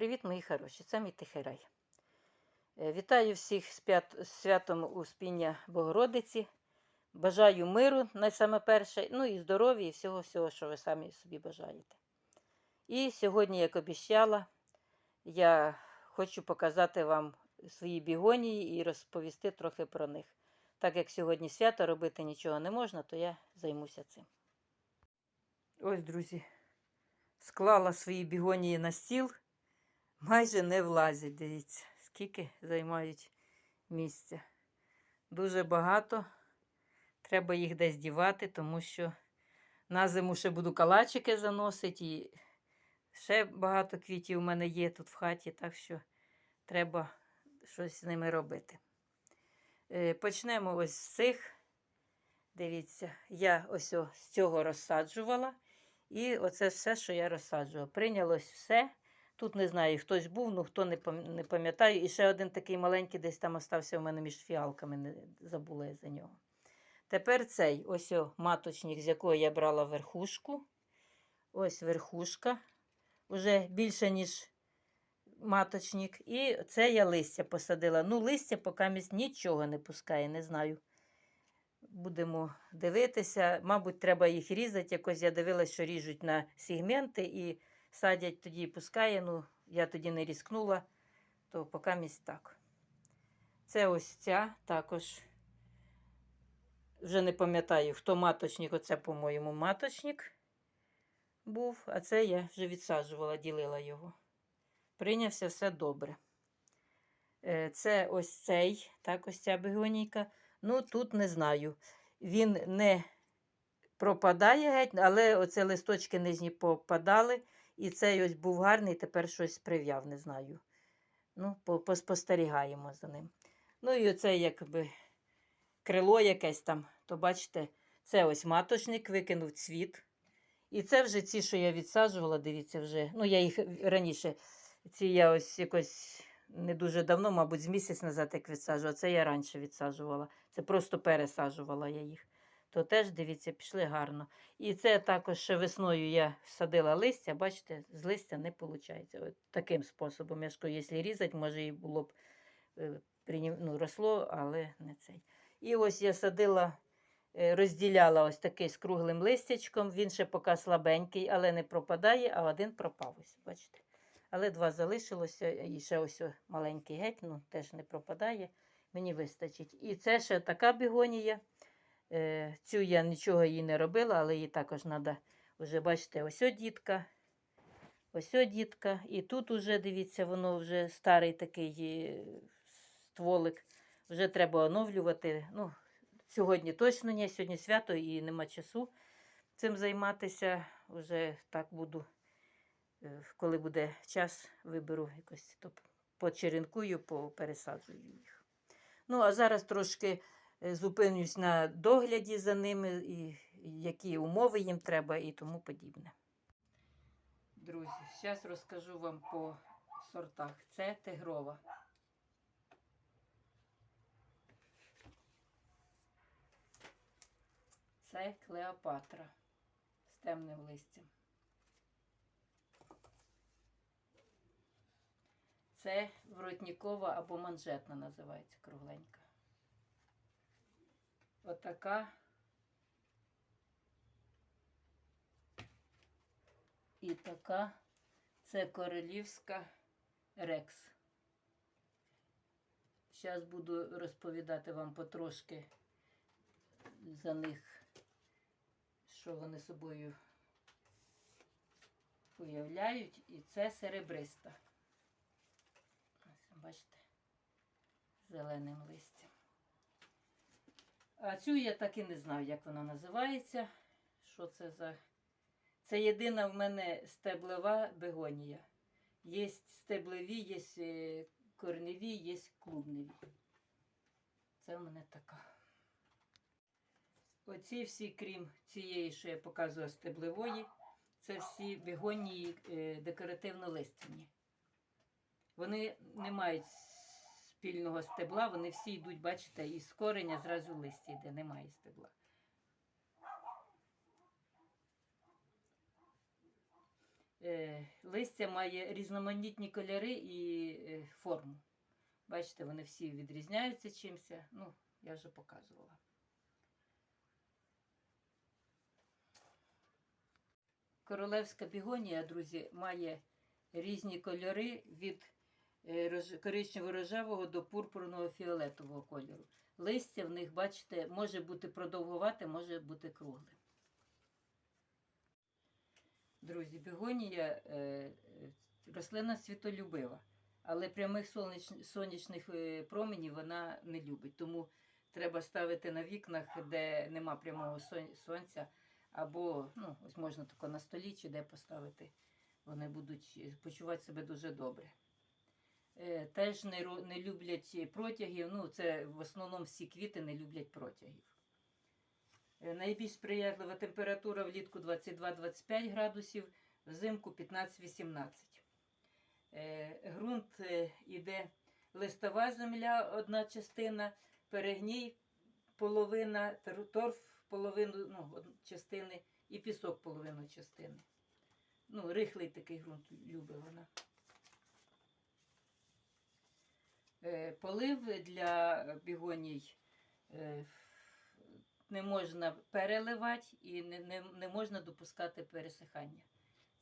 Привіт, мої хороші! Це мій тихий рай. Е, Вітаю всіх з святом Успіння Богородиці. Бажаю миру найсаме перше, ну і здоров'я, і всього-всього, що ви самі собі бажаєте. І сьогодні, як обіцяла, я хочу показати вам свої бігонії і розповісти трохи про них. Так як сьогодні свято робити нічого не можна, то я займуся цим. Ось, друзі, склала свої бігонії на стіл майже не влазять, дивіться, скільки займають місця. Дуже багато. Треба їх десь дівати, тому що на зиму ще буду калачики заносити, і ще багато квітів у мене є тут в хаті, так що треба щось з ними робити. Е, Почнемо ось з цих. Дивіться, я ось з цього розсаджувала. І оце все, що я розсаджувала. Прийнялось все. Тут не знаю, хтось був, ну хто не пам'ятаю. І ще один такий маленький десь там остався у мене між фіалками, не забула я за нього. Тепер цей ось о, маточник, з якого я брала верхушку. Ось верхушка. Уже більше, ніж маточник. І це я листя посадила. Ну, листя поки нічого не пускає, не знаю. Будемо дивитися. Мабуть, треба їх різати. Якось я дивилася, що ріжуть на сегменти і садять тоді пускає. Ну, я тоді не різкнула, то поки місць так. Це ось ця також. Вже не пам'ятаю, хто маточник, оце, по-моєму, маточник був, а це я вже відсаджувала, ділила його. Прийнявся все добре. Е, Це ось цей, так, ось ця бегонійка. Ну, тут не знаю. Він не пропадає геть, але оце листочки нижні попадали. І цей ось був гарний, тепер щось прив'яв, не знаю. Ну, поспостерігаємо за ним. Ну і оце якби крило якесь там, то бачите, це ось маточник викинув цвіт. І це вже ці, що я відсаджувала, дивіться, вже. Ну, я їх раніше, ці я ось якось не дуже давно, мабуть, з місяць назад як відсаджувала. Це я раніше відсаджувала. Це просто пересаджувала я їх. То теж, дивіться, пішли гарно. І це також ще весною я садила листя, бачите, з листя не виходить. От таким способом. Я ж якщо різати, може і було б е, ну, росло, але не цей. І ось я садила, е, розділяла ось такий з круглим листячком. Він ще поки слабенький, але не пропадає, а один пропав. Ось, бачите. Але два залишилося, і ще ось маленький геть, ну теж не пропадає. Мені вистачить. І це ще така бігонія. Е, Цю я нічого їй не робила, але їй також треба, вже бачите, ось дітка. Ось дітка. І тут уже, дивіться, воно вже старий такий е, стволик. Вже треба оновлювати. Ну, сьогодні точно ні, сьогодні свято і нема часу цим займатися. Вже так буду, е, коли буде час, виберу якось то почеренкую, попересаджую їх. Ну, а зараз трошки зупинюсь на догляді за ними, і які умови їм треба і тому подібне. Друзі, зараз розкажу вам по сортах. Це тигрова. Це Клеопатра з темним листям. Це воротникова або манжетна називається кругленька. Отака. І така це королівська рекс. Зараз буду розповідати вам потрошки за них, що вони собою уявляють. І це серебриста. Ось, бачите, зеленим листям. А цю я так і не знаю, як вона називається. Що це за. Це єдина в мене стеблева бегонія. Є стеблеві, є е, корневі, є клубневі. Це в мене така. Оці всі, крім цієї, що я показувала стеблевої, це всі бегонії е, декоративно-листяні. Вони не мають спільного стебла, вони всі йдуть, бачите, із кореня зразу листя йде, немає стебла. Е, Листя має різноманітні кольори і е, форму. Бачите, вони всі відрізняються чимся. Ну, я вже показувала. Королевська бігонія, друзі, має різні кольори від коричнево-рожевого до пурпурного фіолетового кольору. Листя в них, бачите, може бути продовгувате, може бути кругле. Друзі, бігонія е, е, рослина світолюбива, але прямих сонячних, е, променів вона не любить. Тому треба ставити на вікнах, де нема прямого сонця, або ну, ось можна тако на столі чи де поставити. Вони будуть е, почувати себе дуже добре. Е, Теж не, не люблять протягів. Ну, це в основному всі квіти не люблять протягів. Е, Найбільш сприятлива температура влітку 22-25 градусів, взимку 15-18. Е, Ґрунт е, іде листова земля, одна частина, перегній, половина, торф половину ну, частини і пісок половину частини. Ну, рихлий такий ґрунт любить вона. Е, Полив для бігоній е, не можна переливати і не, не, не можна допускати пересихання.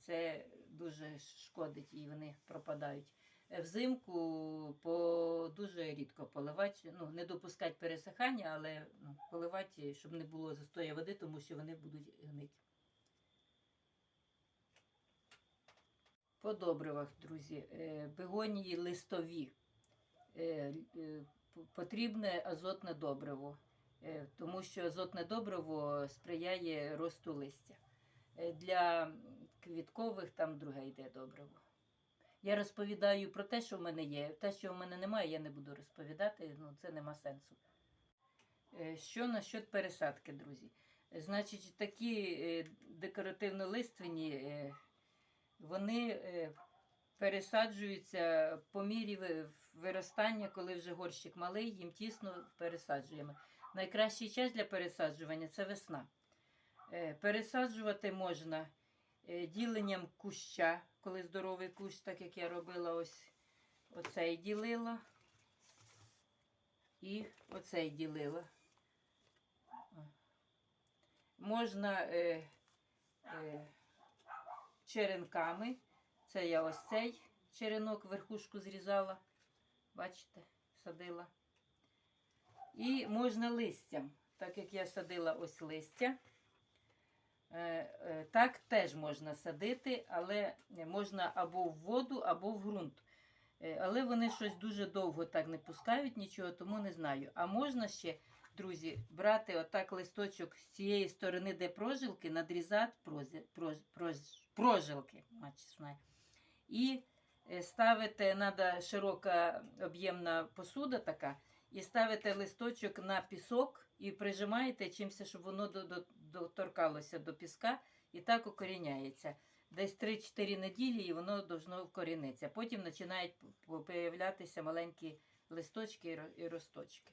Це дуже шкодить і вони пропадають. Е, Взимку по, дуже рідко поливати, ну, не допускати пересихання, але ну, поливати, щоб не було застою води, тому що вони будуть гнити. По добривах, друзі, е, бегонії листові. Е, е, Потрібне азотне добриво, е, тому що азотне добриво сприяє росту листя. Для квіткових там друге йде добриво. Я розповідаю про те, що в мене є. Те, що в мене немає, я не буду розповідати, ну це нема сенсу. Що насчет пересадки, друзі? Значить, такі декоративно-лиственні, е, вони пересаджуються по мірі виростання, коли вже горщик малий, їм тісно пересаджуємо. Найкращий час для пересаджування це весна. Е, Пересаджувати можна е, діленням куща, коли здоровий кущ, так як я робила, ось оцей ділила. І оцей ділила. Можна е, е, черенками. Це я ось цей черенок верхушку зрізала. Бачите, садила. І можна листям, так як я садила ось листя. Е, е, Так теж можна садити, але можна або в воду, або в ґрунт. Е, Але вони щось дуже довго так не пускають нічого, тому не знаю. А можна ще, друзі, брати отак листочок з цієї сторони, де прожилки, надрізати прожилки. І ставите, треба широка об'ємна посуда така, і ставите листочок на пісок і прижимаєте чимось, щоб воно до- до- доторкалося до піска і так укоріняється. Десь 3-4 неділі і воно должно вкорінитися. Потім починають появлятися маленькі листочки і росточки.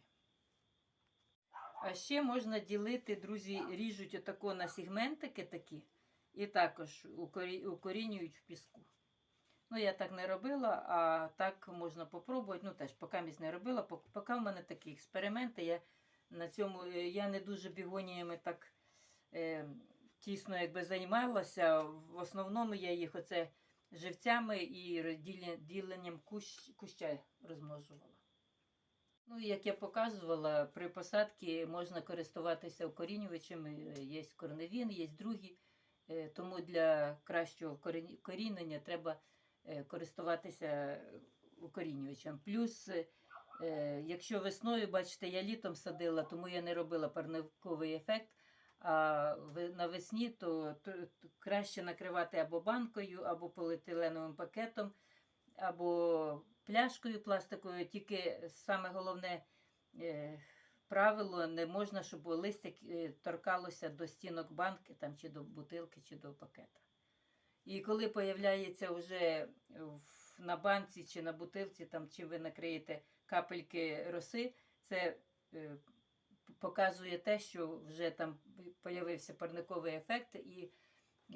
А ще можна ділити, друзі, ріжуть отако на сегментики такі і також укорінюють в піску. Ну, я так не робила, а так можна попробувати. Ну, теж, поки місь не робила, поки в мене такі експерименти. Я на цьому е, я не дуже бігоніями так е, тісно якби займалася. В основному я їх оце живцями і діленням кущ, куща розмножувала. Ну, як я показувала, при посадці можна користуватися укорінювачами. Е, Є корневін, є другі. Е, Тому для кращого корінення треба користуватися укорінювачем. Плюс, е, е, якщо весною, бачите, я літом садила, тому я не робила парниковий ефект. А навесні то, то, то краще накривати або банкою, або поліетиленовим пакетом, або пляшкою пластиковою. Тільки саме головне е, правило не можна, щоб листя е, торкалося до стінок банки там, чи до бутилки, чи до пакета. І коли появляється вже в- на банці чи на бутилці, там, чи ви накриєте капельки роси, це е, показує те, що вже там появився парниковий ефект, і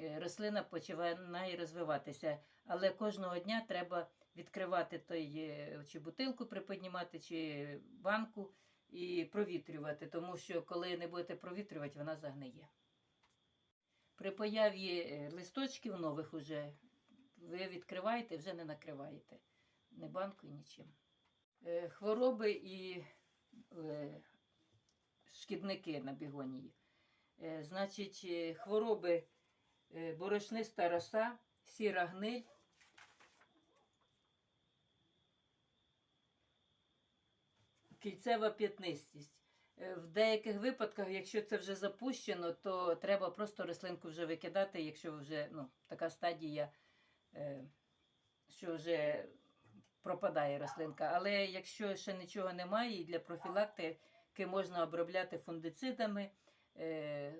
е, рослина починає розвиватися. Але кожного дня треба відкривати той е, чи бутилку приподнімати, чи банку і провітрювати, тому що коли не будете провітрювати, вона загниє. При появі е, листочків нових уже ви відкриваєте, вже не накриваєте ні банкою, нічим. Е, Хвороби і е, шкідники на бігонії. Значить, хвороби борошниста роса, сіра гниль, кільцева п'ятнистість. Е, В деяких випадках, якщо це вже запущено, то треба просто рослинку вже викидати, якщо вже ну, така стадія, е, що вже пропадає рослинка. Але якщо ще нічого немає, і для профілактики можна обробляти фундицидами, е,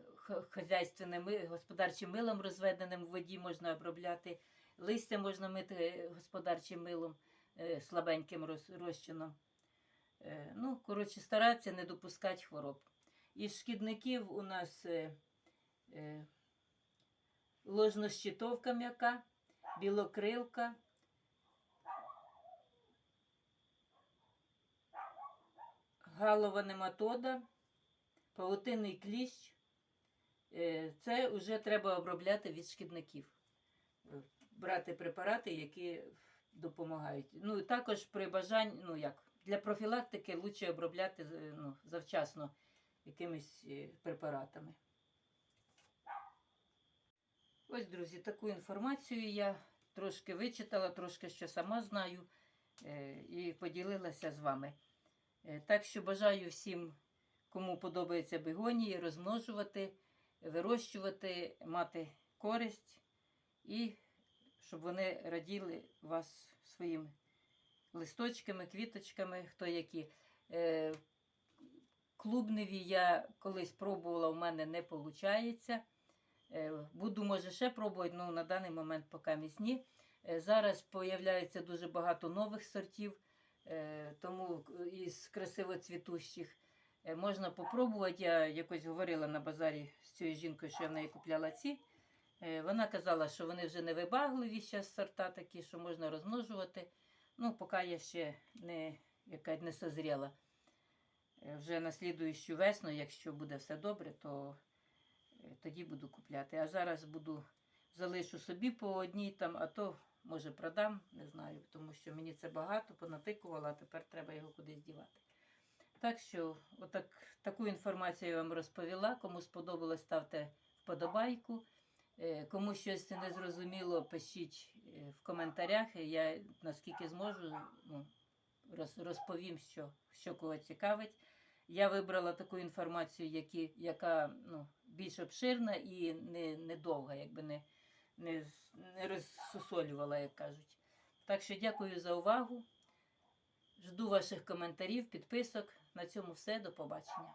хазяйственним господарчим милом, розведеним в воді можна обробляти, листя можна мити господарчим милом, слабеньким розчином. Е, Ну, коротше, старатися не допускати хвороб. Із шкідників у нас е, е, ложнощитовка м'яка, білокрилка, галова нематода, павутинний кліщ. Це вже треба обробляти від шкідників. Брати препарати, які допомагають. Ну, також при бажанні, ну як, для профілактики краще обробляти е, ну, завчасно якимись е, препаратами. Ось, друзі, таку інформацію я трошки вичитала, трошки що сама знаю е, і поділилася з вами. Так що бажаю всім, кому подобається бегонії, розмножувати, вирощувати, мати користь і щоб вони раділи вас своїми листочками, квіточками, хто які. Е, Клубневі я колись пробувала, у мене не виходить. Буду, може, ще пробувати, але на даний момент поки місні. Зараз появляється дуже багато нових сортів, е, тому із красиво цвітущих. Е, Можна попробувати. Я якось говорила на базарі з цією жінкою, що я в неї купляла ці. Е, Вона казала, що вони вже не вибагливі зараз сорта такі, що можна розмножувати. Ну, поки я ще не, яка не созріла. Е, Вже на слідуючу весну, якщо буде все добре, то е, тоді буду купляти. А зараз буду залишу собі по одній там, а то може продам, не знаю, тому що мені це багато, понатикувала, а тепер треба його кудись дівати. Так що, отак, таку інформацію я вам розповіла. Кому сподобалось, ставте вподобайку. Е, Кому щось не зрозуміло, пишіть е, в коментарях. Я наскільки зможу ну, розповім, що, що кого цікавить. Я вибрала таку інформацію, які, яка ну, більш обширна і не, не довга, якби не, не, не розсусолювала, як кажуть. Так що дякую за увагу. Жду ваших коментарів, підписок. На цьому все. До побачення.